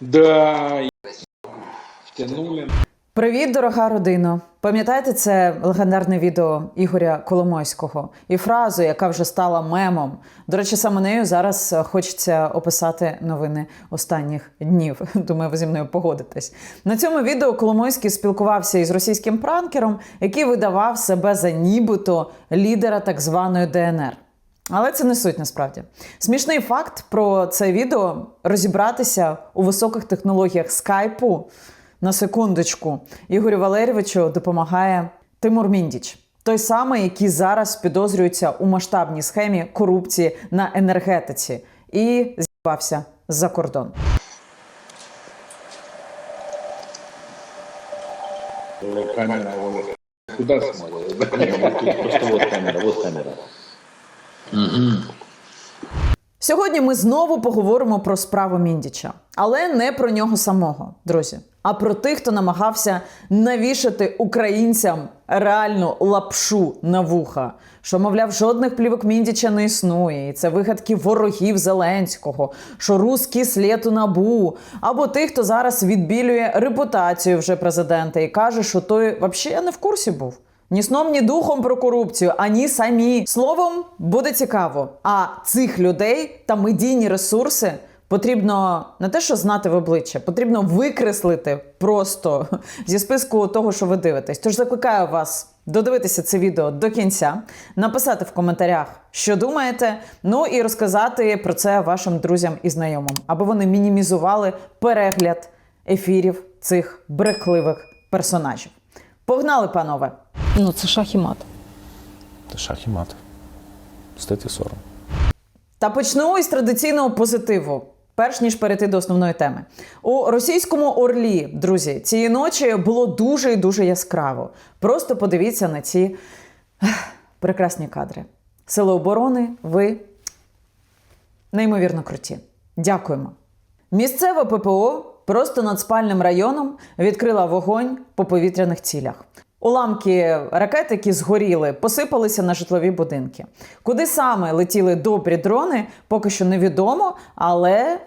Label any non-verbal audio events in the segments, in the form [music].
Да, втянули. Привіт, дорога родино! Пам'ятаєте це легендарне відео Ігоря Коломойського і фразу, яка вже стала мемом. До речі, саме нею зараз е, хочеться описати новини останніх днів. [laughs] Думаю, ви зі мною погодитесь. На цьому відео Коломойський спілкувався із російським пранкером, який видавав себе за нібито лідера так званої ДНР. Але це не суть насправді. Смішний факт про це відео розібратися у високих технологіях скайпу. На секундочку, Ігорю Валерійовичу допомагає Тимур Міндіч, той самий, який зараз підозрюється у масштабній схемі корупції на енергетиці, і з'їбався за кордон. Камера куда смотрит? Не, ну, тут просто вот камера, вот камера. Сьогодні ми знову поговоримо про справу Міндіча, але не про нього самого, друзі, а про тих, хто намагався навішати українцям реальну лапшу на вуха. Що, мовляв, жодних плівок Міндіча не існує, і це вигадки ворогів Зеленського, що русський слід у набу, або тих, хто зараз відбілює репутацію вже президента і каже, що той взагалі не в курсі був. Ні сном, ні духом про корупцію, ані самі. Словом, буде цікаво. А цих людей та медійні ресурси потрібно не те, що знати в обличчя, потрібно викреслити просто [laughs] зі списку того, що ви дивитесь. Тож закликаю вас додивитися це відео до кінця, написати в коментарях, що думаєте, ну і розказати про це вашим друзям і знайомим, аби вони мінімізували перегляд ефірів цих брехливих персонажів. Погнали, панове! Ну, це шах і мат. Це шах і мат. Стати сором. Та почну із традиційного позитиву. Перш ніж перейти до основної теми. У російському Орлі, друзі, цієї ночі було дуже і дуже яскраво. Просто подивіться на ці ех, прекрасні кадри. Сили оборони, ви неймовірно круті. Дякуємо. Місцеве ППО просто над спальним районом відкрила вогонь по повітряних цілях. Уламки ракет, які згоріли, посипалися на житлові будинки. Куди саме летіли добрі дрони, поки що невідомо, але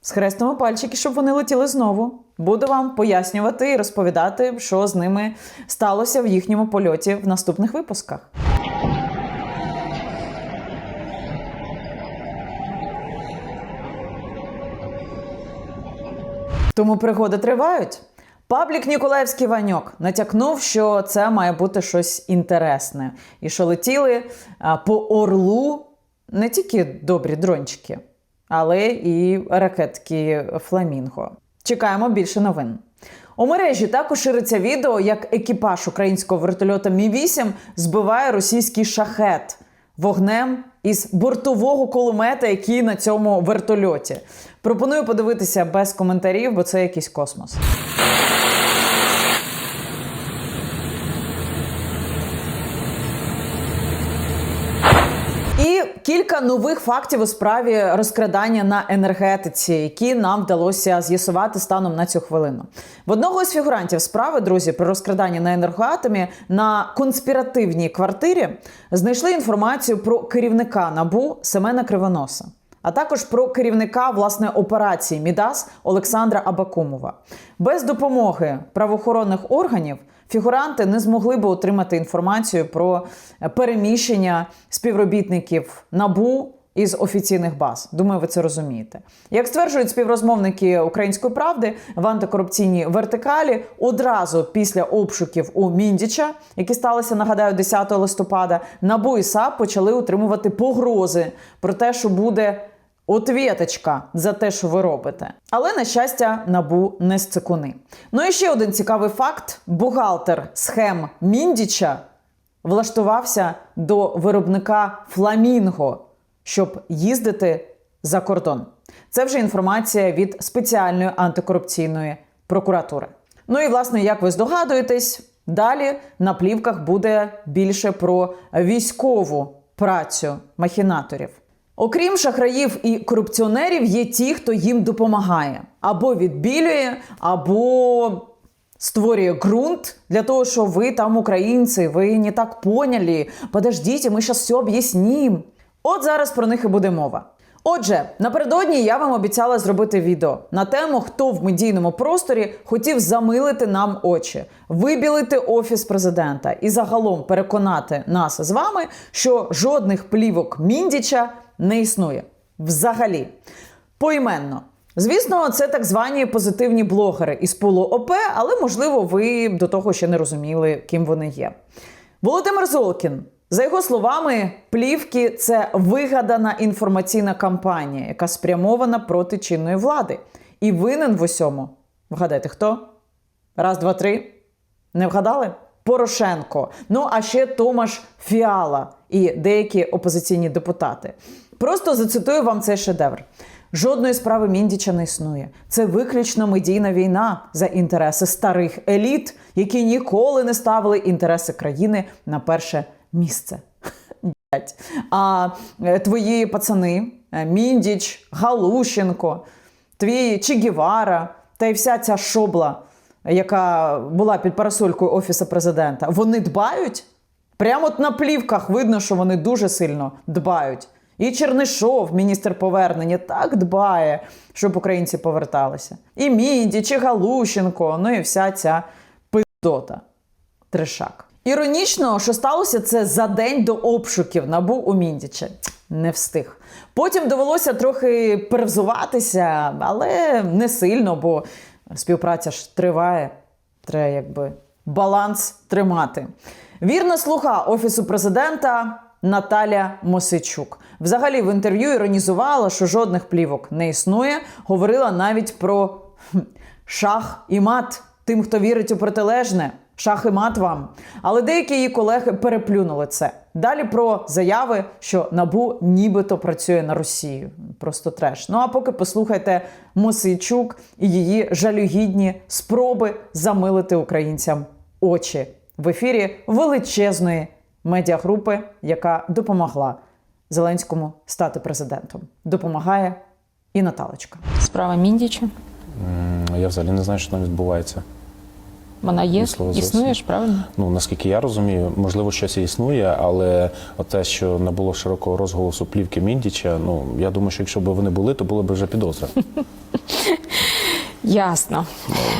схрестимо пальчики, щоб вони летіли знову. Буду вам пояснювати і розповідати, що з ними сталося в їхньому польоті в наступних випусках. Тому пригоди тривають. Паблік Ніколаївський Ваньок натякнув, що це має бути щось інтересне, і що летіли по орлу не тільки добрі дрончики, але і ракетки Фламінго. Чекаємо більше новин. У мережі також шириться відео, як екіпаж українського вертольота Мі 8 збиває російський шахет вогнем із бортового кулемета, який на цьому вертольоті. Пропоную подивитися без коментарів, бо це якийсь космос. І кілька нових фактів у справі розкрадання на енергетиці, які нам вдалося з'ясувати станом на цю хвилину. В одного з фігурантів справи, друзі, про розкрадання на енергоатомі на конспіративній квартирі знайшли інформацію про керівника набу Семена Кривоноса. А також про керівника власне операції Мідас Олександра Абакумова. Без допомоги правоохоронних органів фігуранти не змогли би отримати інформацію про переміщення співробітників набу із офіційних баз. Думаю, ви це розумієте. Як стверджують співрозмовники Української правди в антикорупційній вертикалі, одразу після обшуків у Міндіча, які сталися, нагадаю, 10 листопада, НАБУ і САП почали отримувати погрози про те, що буде отвєточка за те, що ви робите. Але, на щастя, набу не з цикуни. Ну і ще один цікавий факт: бухгалтер схем Міндіча влаштувався до виробника Фламінго, щоб їздити за кордон. Це вже інформація від спеціальної антикорупційної прокуратури. Ну і власне, як ви здогадуєтесь, далі на плівках буде більше про військову працю махінаторів. Окрім шахраїв і корупціонерів, є ті, хто їм допомагає або відбілює, або створює ґрунт для того, що ви там українці, ви не так поняли. Подождіть, ми зараз все об'яснім. От зараз про них і буде мова. Отже, напередодні я вам обіцяла зробити відео на тему, хто в медійному просторі хотів замилити нам очі, вибілити офіс президента і загалом переконати нас з вами, що жодних плівок Міндіча не існує. Взагалі, поіменно. Звісно, це так звані позитивні блогери із пулу ОП, але можливо, ви до того ще не розуміли, ким вони є. Володимир Золкін. За його словами, плівки це вигадана інформаційна кампанія, яка спрямована проти чинної влади. І винен в усьому. Вгадайте, хто? Раз, два, три. Не вгадали? Порошенко. Ну а ще Томаш Фіала і деякі опозиційні депутати. Просто зацитую вам цей шедевр. Жодної справи Міндіча не існує. Це виключно медійна війна за інтереси старих еліт, які ніколи не ставили інтереси країни на перше місце. А е, твої пацани е, Міндіч, Галущенко, твій Чігівара та й вся ця шобла, яка була під парасолькою Офісу президента, вони дбають? Прямо от на плівках видно, що вони дуже сильно дбають. І Чернишов, міністр повернення, так дбає, щоб українці поверталися. І Міндіч, і Галущенко, ну і вся ця пиздота. Трешак. Іронічно, що сталося це за день до обшуків набу у Міндіча. Не встиг. Потім довелося трохи перевзуватися, але не сильно, бо співпраця ж триває. Треба якби баланс тримати. Вірна слуга Офісу президента Наталя Мосичук. Взагалі в інтерв'ю іронізувала, що жодних плівок не існує. Говорила навіть про шах і мат тим, хто вірить у протилежне. Шах і мат вам. Але деякі її колеги переплюнули це. Далі про заяви, що набу нібито працює на Росію. Просто треш. Ну а поки послухайте Мосейчук і її жалюгідні спроби замилити українцям очі в ефірі величезної медіагрупи, яка допомогла Зеленському стати президентом. Допомагає і Наталочка. Справа Міндіча. Я взагалі не знаю, що там відбувається. Вона є, Ні слова існуєш, правильно? Ну, наскільки я розумію, можливо, щось і існує, але те, що набуло широкого розголосу плівки Міндіча, ну я думаю, що якщо б вони були, то була б вже підозра. [laughs] Ясно.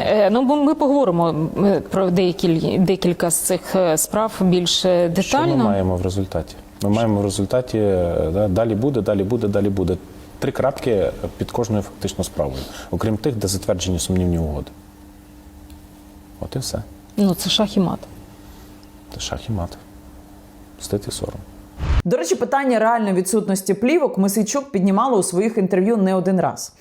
Е, ну, бо ми поговоримо е, про деякі, декілька з цих е, справ більш е, Що ми маємо в результаті? Ми маємо в результаті да, далі буде, далі буде, далі буде. Три крапки під кожною фактично справою, окрім тих, де затверджені сумнівні угоди. От і все. Ну, це шах і мат. Це шах і мат. Стид і сором. До речі, питання реальної відсутності плівок Мисичук піднімала у своїх інтерв'ю не один раз.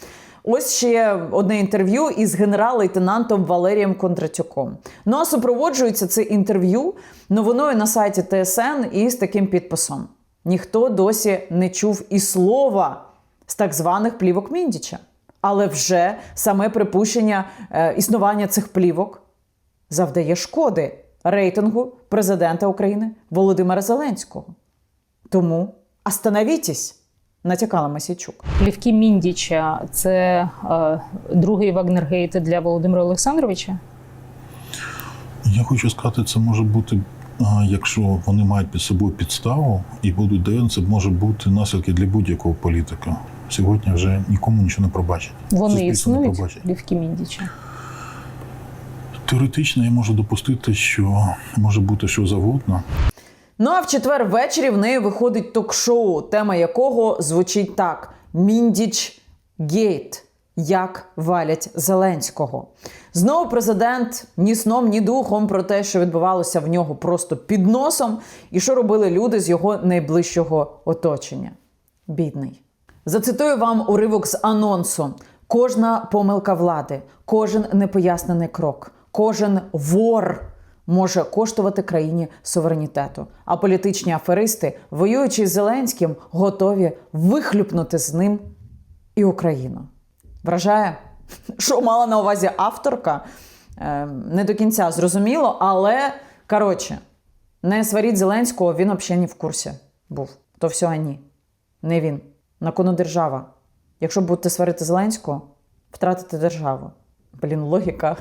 Ось ще одне інтерв'ю із генерал-лейтенантом Валерієм Кондратюком. Ну а супроводжується це інтерв'ю новиною на сайті ТСН із таким підписом: ніхто досі не чув і слова з так званих плівок Міндіча. Але вже саме припущення е, існування цих плівок завдає шкоди рейтингу президента України Володимира Зеленського. Тому остановітесь, натякала Масійчук. Плівки Міндіча це е, другий Вагнергейт для Володимира Олександровича. Я хочу сказати, це може бути, а, якщо вони мають під собою підставу і будуть дивитися, це може бути наслідки для будь-якого політика. Сьогодні вже нікому нічого не пробачить. Вони Суспільство не існують, пробачить. плівки Міндіча. Теоретично я можу допустити, що може бути що завгодно. Ну а в четвер ввечері в неї виходить ток-шоу, тема якого звучить так: Міндіч Гейт. Як валять Зеленського. Знову президент ні сном, ні духом про те, що відбувалося в нього просто під носом, і що робили люди з його найближчого оточення. Бідний. Зацитую вам уривок з анонсу: кожна помилка влади, кожен непояснений крок, кожен вор може коштувати країні суверенітету. А політичні аферисти, воюючи з Зеленським, готові вихлюпнути з ним і Україну. Вражає, що мала на увазі авторка, е, не до кінця зрозуміло, але коротше, не сваріть Зеленського, він взагалі не в курсі був. То все ні. Не він. На кону держава. Якщо будете сварити Зеленського, втратите державу. Блін, логіка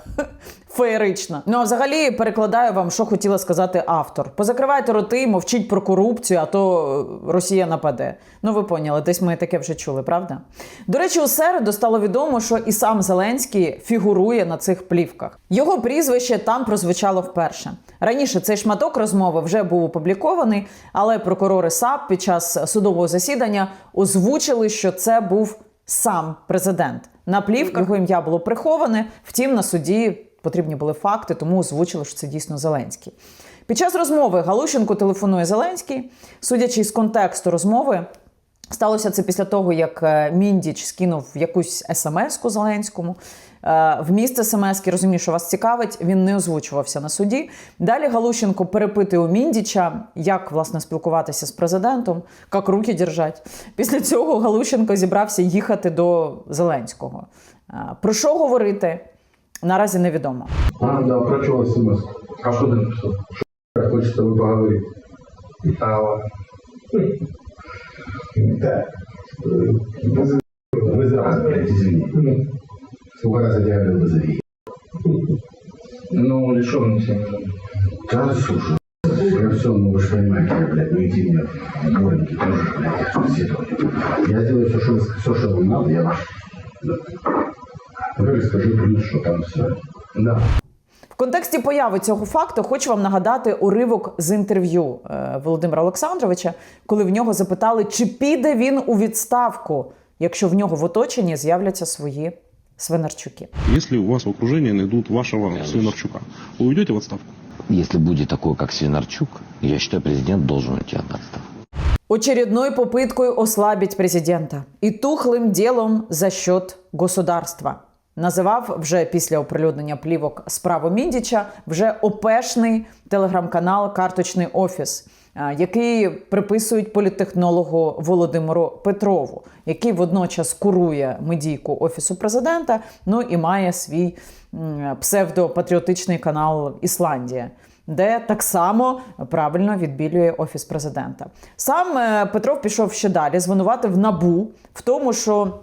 феєрична. Ну а взагалі перекладаю вам, що хотіла сказати автор. Позакривайте роти, мовчіть про корупцію, а то е, Росія нападе. Ну ви поняли, десь ми таке вже чули, правда? До речі, у середу стало відомо, що і сам Зеленський фігурує на цих плівках. Його прізвище там прозвучало вперше. Раніше цей шматок розмови вже був опублікований, але прокурори САП під час судового засідання озвучили, що це був сам президент. На плівках його ім'я було приховане. Втім, на суді потрібні були факти, тому озвучили, що це дійсно Зеленський. Під час розмови Галущенко телефонує Зеленський. Судячи з контексту розмови, Сталося це після того, як е, Міндіч скинув якусь смс-ку Зеленському. Е, Вміст смс-ки розумію, що вас цікавить, він не озвучувався на суді. Далі Галущенко перепитує у Міндіча, як власне спілкуватися з президентом, як руки держать. Після цього Галущенко зібрався їхати до Зеленського. Е, Про що говорити наразі невідомо. А, да, прочел смс. А что ты написал? Что хочешь с тобой поговорить? А, ладно. Так. Вызови, вызови, блядь, извини. Сколько раз я тебя говорил, вызови. Ну, лишен все. Да, слушай, я все, ну вы же понимаете, я, блядь, ну иди мне в дворники тоже, блядь, я беседовал. Я сделаю все, что, вы- все, что вам надо, я ваш. Да. Теперь скажи плюс, что там все. Да. В контексті появи цього факту хочу вам нагадати уривок з інтерв'ю е, Володимира Олександровича, коли в нього запитали, чи піде він у відставку, якщо в нього в оточенні з'являться свої свинарчуки. Если у вас в окружении найдут вашего Свинарчука, вы уйдете в отставку? Если будет такой, как Свинарчук, я считаю, президент должен уйти от отставки. Очередной попыткой ослабить президента і тухлим ділом за счет государства. Називав вже після оприлюднення плівок справу Міндіча вже опешний телеграм-канал Карточний офіс, який приписують політтехнологу Володимиру Петрову, який водночас курує медійку офісу президента. Ну і має свій псевдопатріотичний канал Ісландія де так само правильно відбілює офіс президента. Сам е, Петров пішов ще далі, звинуватив набу в тому, що.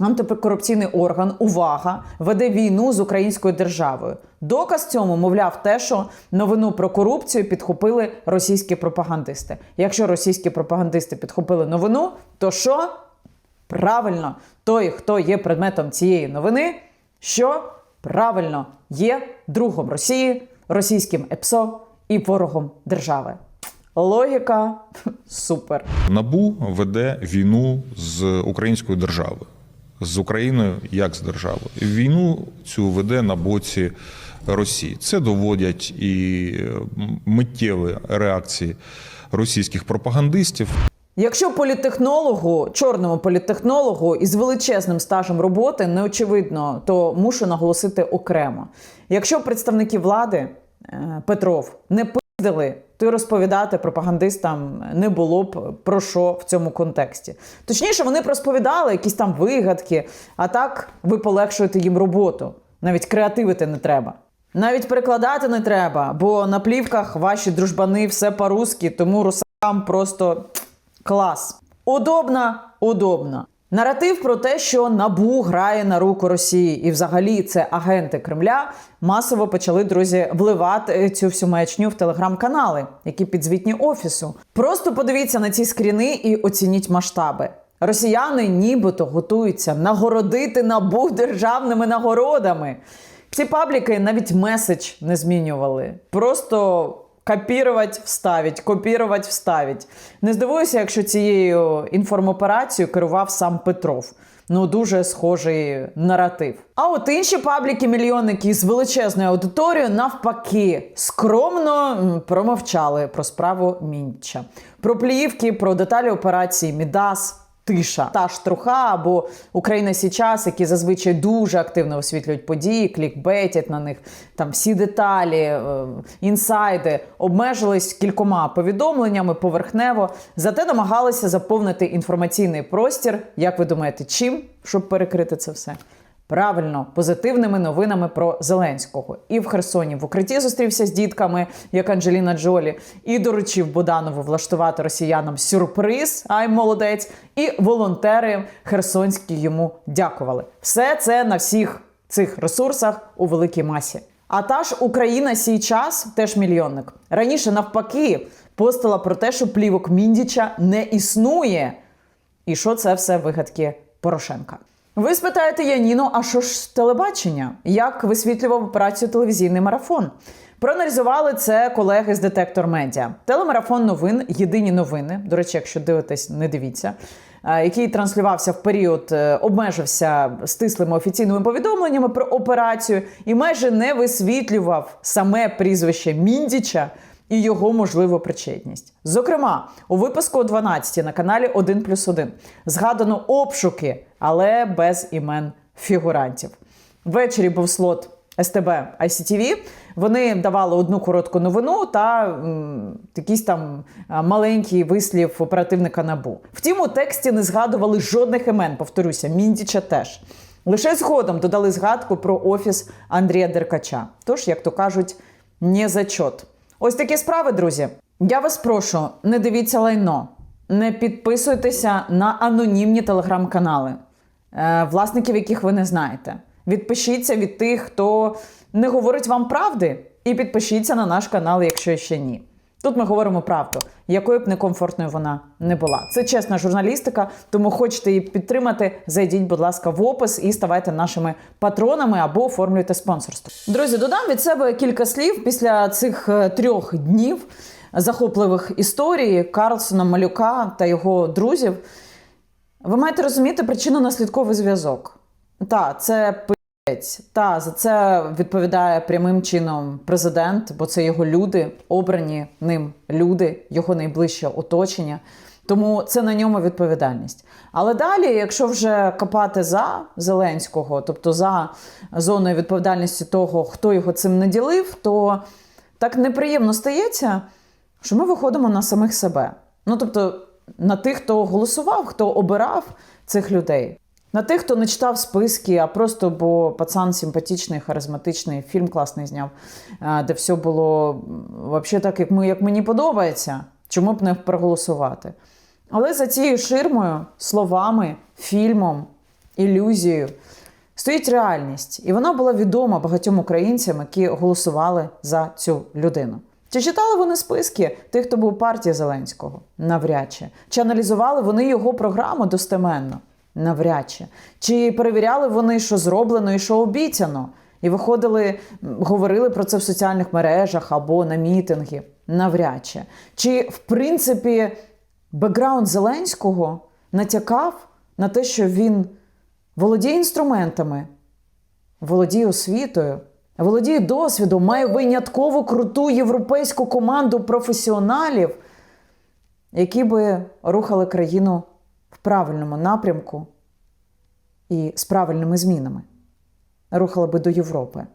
Антикорупційний орган увага веде війну з українською державою. Доказ цьому, мовляв, те, що новину про корупцію підхопили російські пропагандисти. Якщо російські пропагандисти підхопили новину, то що? Правильно, той, хто є предметом цієї новини, що правильно є другом Росії, російським ЕПСО і ворогом держави. Логіка [laughs] супер. Набу веде війну з українською державою, з Україною як з державою. Війну цю веде на боці Росії. Це доводять і миттєві реакції російських пропагандистів. Якщо політтехнологу, чорному політтехнологу із величезним стажем роботи не очевидно, то мушу наголосити окремо. Якщо представники влади е, Петров не пиздили, то й розповідати пропагандистам не було б про що в цьому контексті. Точніше, вони б розповідали якісь там вигадки, а так ви полегшуєте їм роботу. Навіть креативити не треба. Навіть перекладати не треба, бо на плівках ваші дружбани все по-русски, тому русакам просто клас. Удобно, удобно. Наратив про те, що Набу грає на руку Росії, і взагалі це агенти Кремля, масово почали друзі вливати цю всю маячню в телеграм-канали, які підзвітні офісу. Просто подивіться на ці скріни і оцініть масштаби. Росіяни нібито готуються нагородити набу державними нагородами. Ці пабліки навіть меседж не змінювали. Просто копірувати, вставить, копірувати, вставить. Не здивуюся, якщо цією інформоперацією керував сам Петров. Ну, дуже схожий наратив. А от інші пабліки-мільйонники з величезною аудиторією навпаки скромно промовчали про справу Мінча, про плівки, про деталі операції Мідас. Тиша та штруха або Україна Січас, які зазвичай дуже активно освітлюють події, клікбетять на них там всі деталі, е, інсайди обмежились кількома повідомленнями поверхнево, зате намагалися заповнити інформаційний простір. Як ви думаєте, чим, щоб перекрити це все? Правильно, позитивними новинами про Зеленського. І в Херсоні в укритті зустрівся з дітками, як Анджеліна Джолі, і доручив Боданову влаштувати росіянам сюрприз. Ай, молодець, і волонтери херсонські йому дякували. Все це на всіх цих ресурсах у великій масі. А та ж Україна сій час теж мільйонник. Раніше навпаки постила про те, що плівок Міндіча не існує. І що це все вигадки Порошенка? Ви спитаєте Яніну, а що ж телебачення? Як висвітлював операцію телевізійний марафон? Проаналізували це колеги з Детектор Медіа. Телемарафон новин Єдині новини. До речі, якщо дивитесь, не дивіться. Який транслювався в період, е, обмежився стислими офіційними повідомленнями про операцію і майже не висвітлював саме прізвище Міндіча і його можливу причетність. Зокрема, у випуску о 12 на каналі 1 плюс 1 згадано обшуки, але без імен фігурантів. Ввечері був слот СТБ ICTV. Вони давали одну коротку новину та м, якийсь там маленький вислів оперативника НАБУ. Втім, у тексті не згадували жодних імен, повторюся, Міндіча теж. Лише згодом додали згадку про офіс Андрія Деркача. Тож, як то кажуть, не зачот. Ось такі справи, друзі. Я вас прошу, не дивіться лайно, не підписуйтеся на анонімні телеграм-канали, власників яких ви не знаєте. Відпишіться від тих, хто не говорить вам правди, і підпишіться на наш канал, якщо ще ні. Тут ми говоримо правду, якою б некомфортною вона не була. Це чесна журналістика, тому хочете її підтримати. Зайдіть, будь ласка, в опис і ставайте нашими патронами або оформлюйте спонсорство. Друзі, додам від себе кілька слів після цих е, трьох днів захопливих історій Карлсона Малюка та його друзів. Ви маєте розуміти причинно-наслідковий зв'язок. Та, це пи***ць. Та, за це відповідає прямим чином президент, бо це його люди, обрані ним люди, його найближче оточення. Тому це на ньому відповідальність. Але далі, якщо вже копати за Зеленського, тобто за зоною відповідальності того, хто його цим наділив, то так неприємно стається, що ми виходимо на самих себе. Ну тобто на тих, хто голосував, хто обирав цих людей. На тих, хто не читав списки, а просто бо пацан симпатичний, харизматичний, фільм класний зняв, е, де все було взагалі так, як, ми, як мені подобається. Чому б не проголосувати? Але за цією ширмою, словами, фільмом, ілюзією стоїть реальність. І вона була відома багатьом українцям, які голосували за цю людину. Чи читали вони списки тих, хто був у партії Зеленського? Навряд чи. Чи аналізували вони його програму достеменно? Навряд чи. Чи перевіряли вони, що зроблено і що обіцяно? І виходили, говорили про це в соціальних мережах або на мітинги? Навряд чи. Чи, в принципі, бекграунд Зеленського натякав на те, що він володіє інструментами, володіє освітою, володіє досвідом, має винятково круту європейську команду професіоналів, які би рухали країну в правильному напрямку і з правильними змінами, рухали би до Європи,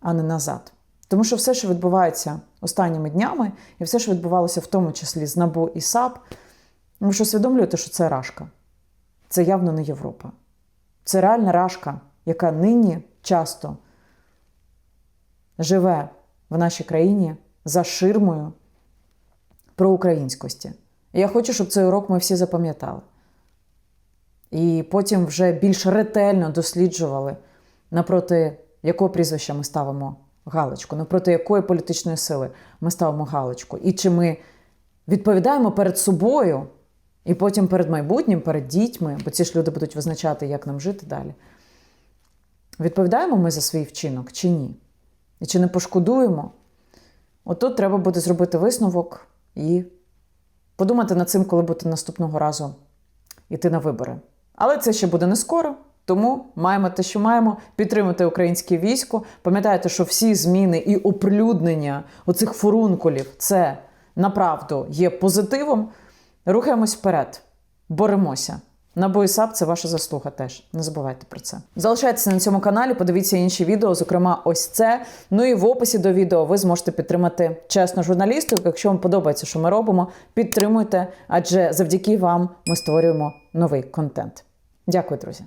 а не назад. Тому що все, що відбувається останніми днями, і все, що відбувалося в тому числі з НАБУ і САП, ви ж усвідомлюєте, що це рашка. Це явно не Європа. Це реальна рашка, яка нині часто живе в нашій країні за ширмою проукраїнськості. І я хочу, щоб цей урок ми всі запам'ятали. І потім вже більш ретельно досліджували, напроти якого прізвища ми ставимо галочку, напроти якої політичної сили ми ставимо галочку. І чи ми відповідаємо перед собою, і потім перед майбутнім, перед дітьми, бо ці ж люди будуть визначати, як нам жити далі. Відповідаємо ми за свій вчинок чи ні? І чи не пошкодуємо? Отут треба буде зробити висновок і подумати над цим, коли будете наступного разу йти на вибори. Але це ще буде не скоро, тому маємо те, що маємо, підтримати українське військо. Пам'ятайте, що всі зміни і оприлюднення оцих фурункулів це направду є позитивом. Рухаємось вперед, боремося. На боїсап це ваша заслуга теж. Не забувайте про це. Залишайтеся на цьому каналі, подивіться інші відео, зокрема, ось це. Ну і в описі до відео ви зможете підтримати чесну журналістику. Якщо вам подобається, що ми робимо, підтримуйте, адже завдяки вам ми створюємо новий контент. Дякую, друзі.